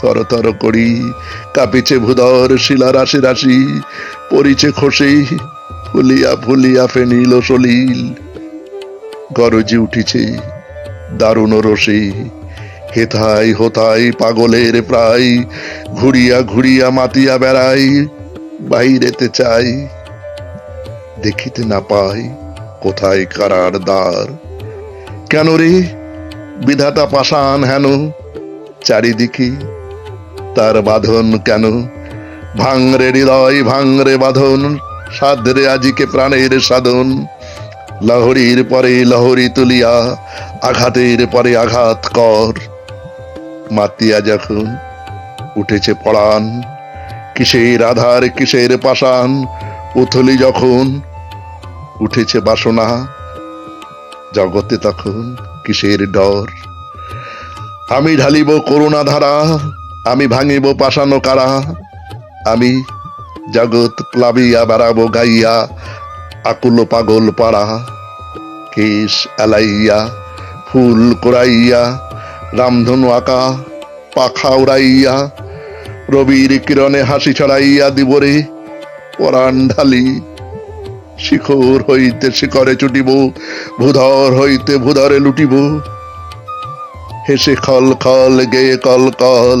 তর তর করি, কাঁপিছে ভুদর শিলা রাশি রাশি পরিছে খসে, ফুলিয়া ফুলিয়া ফেনিল সলিল। গরজি উঠিছে দারুণ রসে হেথাই হোথাই পাগলের প্রায়, ঘুরিয়া ঘুরিয়া মাতিয়া বেড়াই, বাইরেতে চাই, দেখিতে না পাই কোথায় কারার দ্বার। কেন রে বিধাতা পাষাণ হেন, চারিদিকে তার বাঁধন কেন? ভাঙরে হৃদয়, ভাঙরে বাঁধন সাধরে আজিকে প্রাণের সাধন। লহরীর পরে লহরী তুলিয়া, আঘাতের পরে আঘাত কর। মাতিয়া যখন উঠেছে পড়ান কিসের আধার, কিসের পাষাণ? উথলি যখন উঠেছে বাসনা, জগতে তখন কিসের ডর? আমি ঢালিব করুণা ধারা আমি ভাঙিব পাশানো কারা। আমি জগৎ প্লাবিয়া বেড়াবো গাইয়া, আকুল পাগল পাড়া। কেশ এলাইয়া, ফুল কোরাইয়া, রামধনু আঁকা, পাখা উড়াইয়া, রবির কিরণে হাসি ছড়াইয়া দিবরে, পরাণ ঢালি। শিখর হইতে শিখরে ছুটিব, ভূধর হইতে ভূধরে লুটিব। হেসে খল খল গেয়ে কল কল